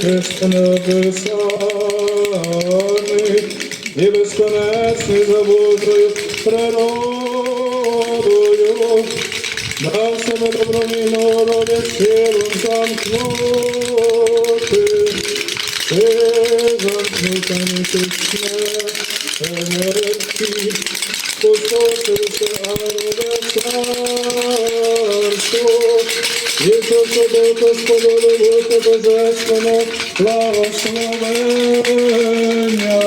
Хрест неписаний і безконечний за природою, дав себе добромільного рода силу замкнути, ти замкнута царство, Бог Господу, Боже Божественно, благословення,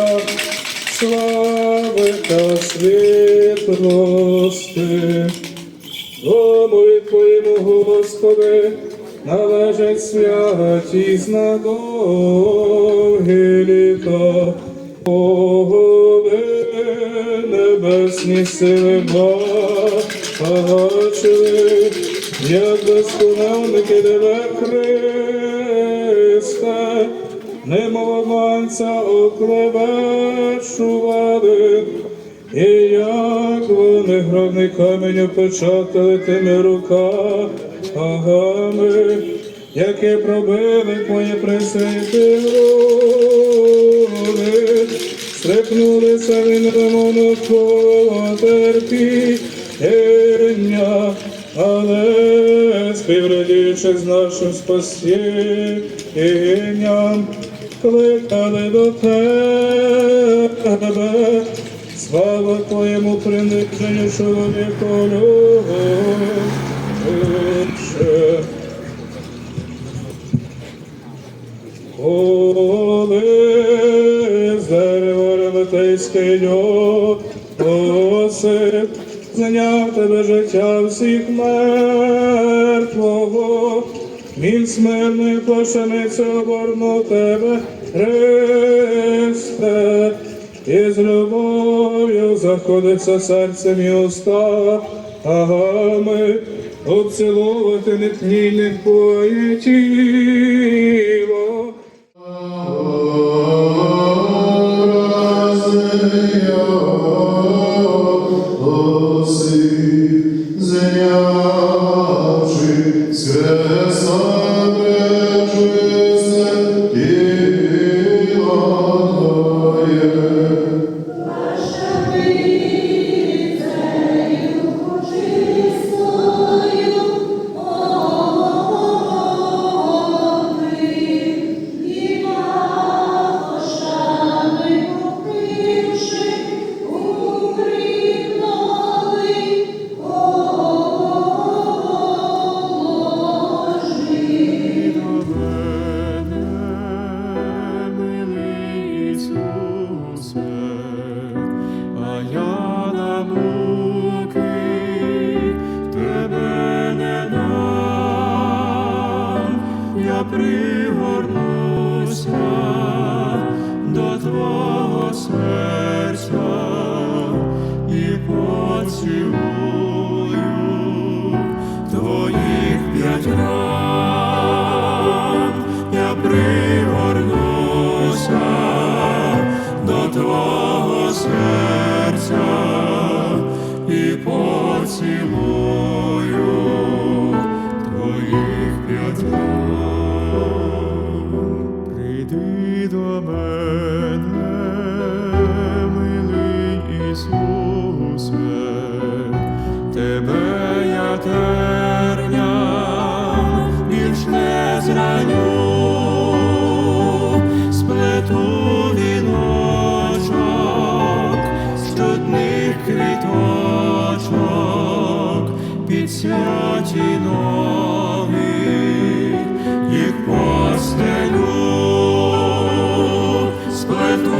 слави та світлости. Дому Твоєму, Господи, належать святість на літа. Богови небесні сили бачили, як безконавники тебе Христе, немов обманця оклевешували, і як вони гробний камінь опечатали тими руками, які пробили твої присвяти груди, стрепнулися він ремону твого терпіння, але співрадівши з нашим спасінням, кликали до тебе, слава Твоєму приниженню чоловіку любише. Коли з дерева Реметейський Зняв тебе життя всіх мертвого, він смирний пошеницю оборнув тебе, Христе, і з любов'ю заходиться серцем і устами, обцілувати нетлінне твоє тіло. зенявши з святі ноги, їх постелю, сплету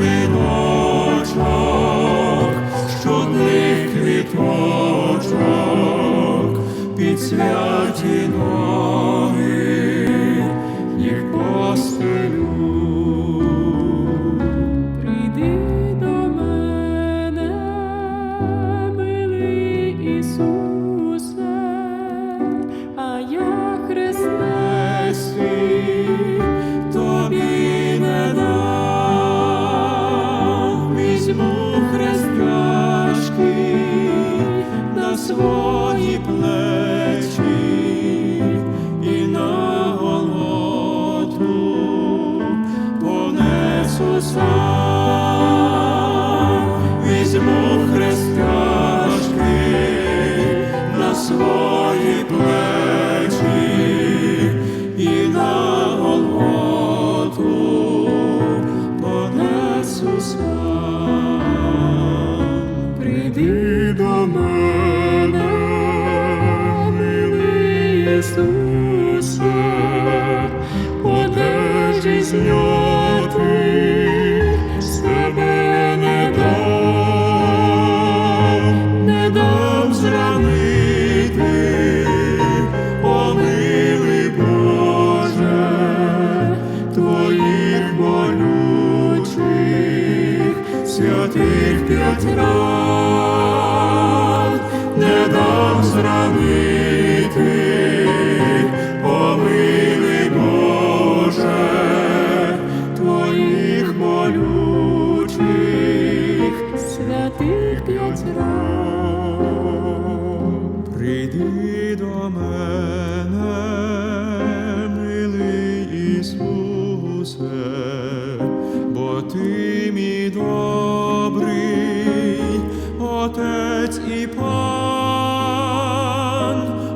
віночок щодних квіточок під святі ноги, Иисусе, подержись в нем. Святих п'ять рад. Прийди до мене, милий Ісусе, бо ти мій добрий Отець і Пан,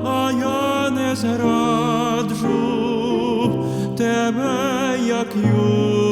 а я не зраджу тебе, як Юда,